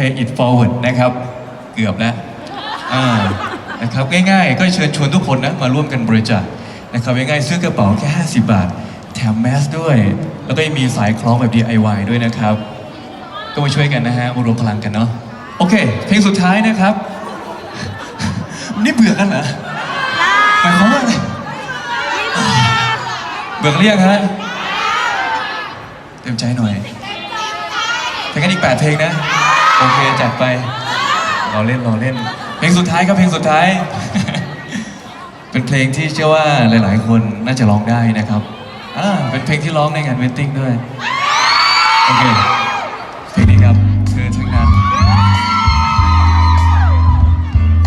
pay it forward นะครับ เกือบแล้วอ่านะครับง่ายๆ ก็เชิญชวนทุกคนนะมาร่วมกันบริจาคนะครับง่ายๆซื้อกระเป๋าแค่ 50 บาท แถมแมสด้วย แล้วก็ยังมีสายคล้องแบบ DIY ด้วยนะครับ ก็มาช่วยกันนะฮะมารวมพลังกันเนาะโอเค เพลงสุดท้ายนะครับ นี่เบื่อกันเหรอหมายความว่าอะไรเบื่อกันหรือยังฮะเต็มใจหน่อยเพลงกันอีก 8 เพลงนะ โอเคจัดไป เราเล่นเราเล่น เพลงสุดท้ายครับเพลงสุดท้าย เป็นเพลงที่เชื่อว่าหลาย ๆ คนน่าจะร้องได้นะครับอ่าเป็นเพลงที่ร้องในงานเวนติ้งด้วย โอเค เพลงนี้ครับเธอทั้งนั้น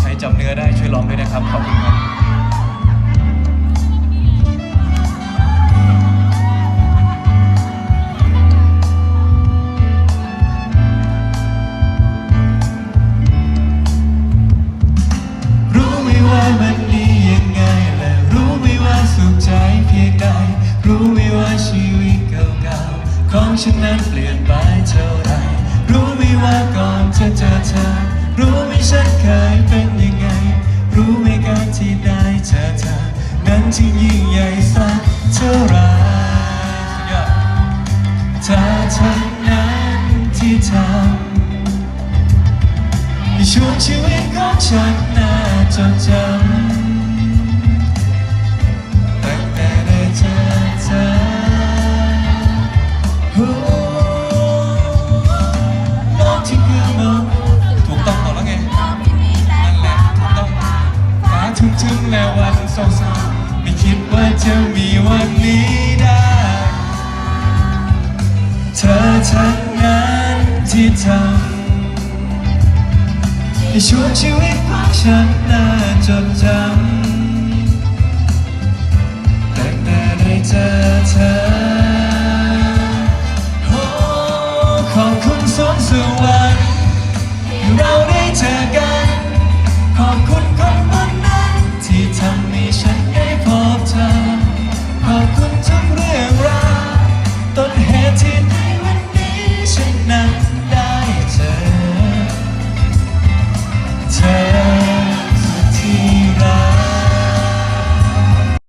ใครจำเนื้อได้ช่วยร้องด้วยนะครับ ขอบคุณครับ รู้ไหมว่าชีวิตเก่าๆของฉันนั้นเปลี่ยนไปเท่าไร รู้ไหมว่าก่อนจะเจอเธอ รู้ไหมฉันเคยเป็นยังไง รู้ไหมการที่ได้เจอเธอ นั้นที่ยิ่งใหญ่สักเท่าไรเธอเท่านั้นที่ทำในช่วงชีวิตของฉันน่าจดจำ นี้ได้ เธอทั้งนั้นที่ทำในช่วงชีวิตของฉันน่าจดจำตั้งแต่ได้เจอเธอโอ้ขอบคุณสวนสวรรค์ที่เรา